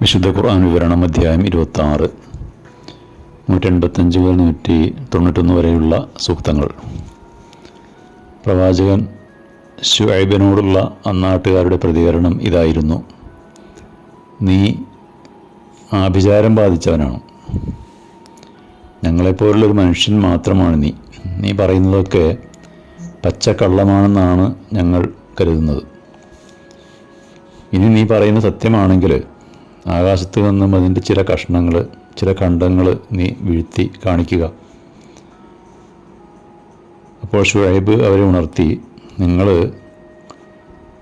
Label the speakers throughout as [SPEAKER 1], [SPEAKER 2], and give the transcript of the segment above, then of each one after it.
[SPEAKER 1] വിശുദ്ധ ഖുർആൻ വിവരണം അധ്യായം ഇരുപത്തി ആറ് നൂറ്റി എൺപത്തഞ്ച് മുതൽ നൂറ്റി തൊണ്ണൂറ്റൊന്ന് വരെയുള്ള സൂക്തങ്ങൾ. പ്രവാചകൻ ഷുഐബിനോടുള്ള അന്നാട്ടുകാരുടെ പ്രതികരണം ഇതായിരുന്നു. നീ ആഭിചാരം ബാധിച്ചവനാണ്. ഞങ്ങളെപ്പോലുള്ളൊരു മനുഷ്യൻ മാത്രമാണ് നീ. നീ പറയുന്നതൊക്കെ പച്ചക്കള്ളമാണെന്നാണ് ഞങ്ങൾ കരുതുന്നത്. ഇനി നീ പറയുന്ന സത്യമാണെങ്കിൽ ആകാശത്ത് നിന്നും അതിന്റെ ചില കഷ്ണങ്ങൾ ചില ഖണ്ഡങ്ങൾ നീ വീഴ്ത്തി കാണിക്കുക. അപ്പോൾ ഷുഹൈബ് അവരെ ഉണർത്തി നിങ്ങൾ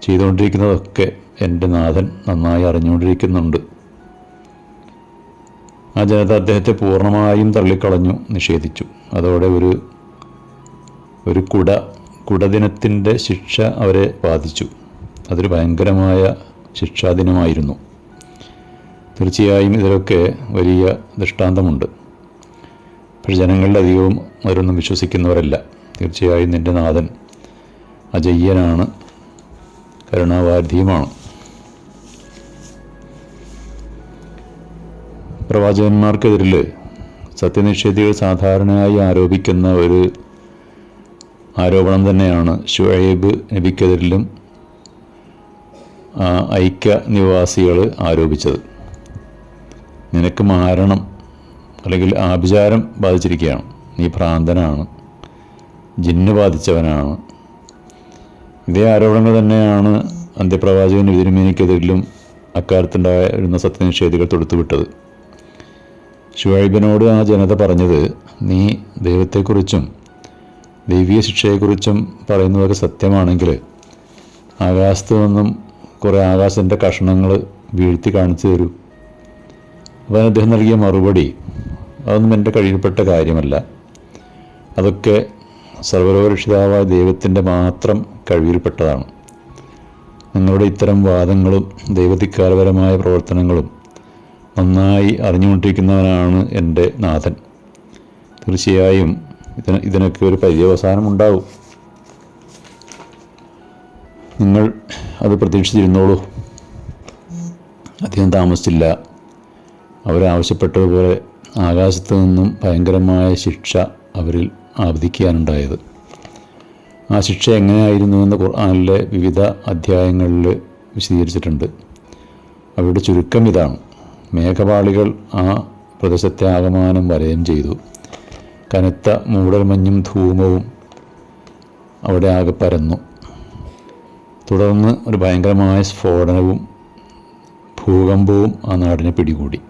[SPEAKER 1] ചെയ്തുകൊണ്ടിരിക്കുന്നതൊക്കെ എന്റെ നാഥൻ നന്നായി അറിഞ്ഞുകൊണ്ടിരിക്കുന്നുണ്ട്. ആ ജനത അദ്ദേഹത്തെ പൂർണമായും തള്ളിക്കളഞ്ഞു നിഷേധിച്ചു. അതോടെ ഒരു ഒരു കുട കുടദിനത്തിന്റെ ശിക്ഷ അവരെ ബാധിച്ചു. അതൊരു ഭയങ്കരമായ ശിക്ഷാദിനമായിരുന്നു. തീർച്ചയായും ഇതിലൊക്കെ വലിയ ദൃഷ്ടാന്തമുണ്ട്. പക്ഷെ ജനങ്ങളുടെ അധികവും അവരൊന്നും വിശ്വസിക്കുന്നവരല്ല. തീർച്ചയായും നിന്റെ നാഥൻ അജയ്യനാണ്. കരുണാവാധിയുമാണ് പ്രവാചകന്മാർക്കെതിരിൽ സത്യനിഷേധികൾ സാധാരണയായി ആരോപിക്കുന്ന ഒരു ആരോപണം തന്നെയാണ് ഷുഹൈബ് നബിക്കെതിരിലും ഐക്യ നിവാസികൾ ആരോപിച്ചത്. നിനക്ക് മാരണം അല്ലെങ്കിൽ ആഭിചാരം ബാധിച്ചിരിക്കുകയാണ്. നീ ഭ്രാന്തനാണ്. ജിന്ന് ബാധിച്ചവനാണ്. ഇതേ ആരോപണങ്ങൾ തന്നെയാണ് അന്ത്യപ്രവാചകൻ തിരുമേനിക്കെതിരിലും അക്കാലത്തുണ്ടായിരുന്ന സത്യനിഷേധികൾ തൊടുത്തുവിട്ടത്. ഷുഹൈബിനോട് ആ ജനത പറഞ്ഞത് നീ ദൈവത്തെക്കുറിച്ചും ദൈവീയ ശിക്ഷയെക്കുറിച്ചും പറയുന്നതൊക്കെ സത്യമാണെങ്കിൽ ആകാശത്ത് നിന്നും കുറേ ആകാശത്തിന്റെ കഷ്ണങ്ങൾ വീഴ്ത്തി കാണിച്ചു തരൂ. അപ്പോൾ അദ്ദേഹം നൽകിയ മറുപടി അതൊന്നും എന്റെ കഴിയിൽപ്പെട്ട കാര്യമല്ല. അതൊക്കെ സർവരോരക്ഷിതാവായ ദൈവത്തിന്റെ മാത്രം കഴിവിൽപ്പെട്ടതാണ്. നിങ്ങളുടെ ഇത്തരം വാദങ്ങളും ദൈവധിക്കാരപരമായ പ്രവർത്തനങ്ങളും നന്നായി അറിഞ്ഞുകൊണ്ടിരിക്കുന്നവനാണ് എന്റെ നാഥൻ. തീർച്ചയായും ഇതിന് ഇതിനൊക്കെ ഒരു പര്യവസാനം ഉണ്ടാവും നിങ്ങൾ അത് പ്രതീക്ഷിച്ചിരുന്നോളൂ. അധികം താമസിച്ചില്ല. അവരാവശ്യപ്പെട്ടതുപോലെ ആകാശത്തു നിന്നും ഭയങ്കരമായ ശിക്ഷ അവരിൽ ആവധിക്കാനുണ്ടായത് ആ ശിക്ഷ എങ്ങനെയായിരുന്നു എന്ന് ഖുർആാനിലെ വിവിധ അധ്യായങ്ങളിൽ വിശദീകരിച്ചിട്ടുണ്ട്. അവരുടെ ചുരുക്കം ഇതാണ്. മേഘപാളികൾ ആ പ്രദേശത്തെ ആകമാനം വലയം ചെയ്തു. കനത്ത മൂടൽമഞ്ഞും ധൂമവും അവിടെ ആകെ പരന്നു. തുടർന്ന് ഒരു ഭയങ്കരമായ സ്ഫോടനവും ഭൂകമ്പവും ആ നാടിനെ പിടികൂടി.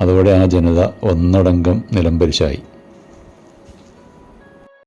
[SPEAKER 1] അതോടെ ആ ജനത ഒന്നടങ്കം നിലംപരിശായി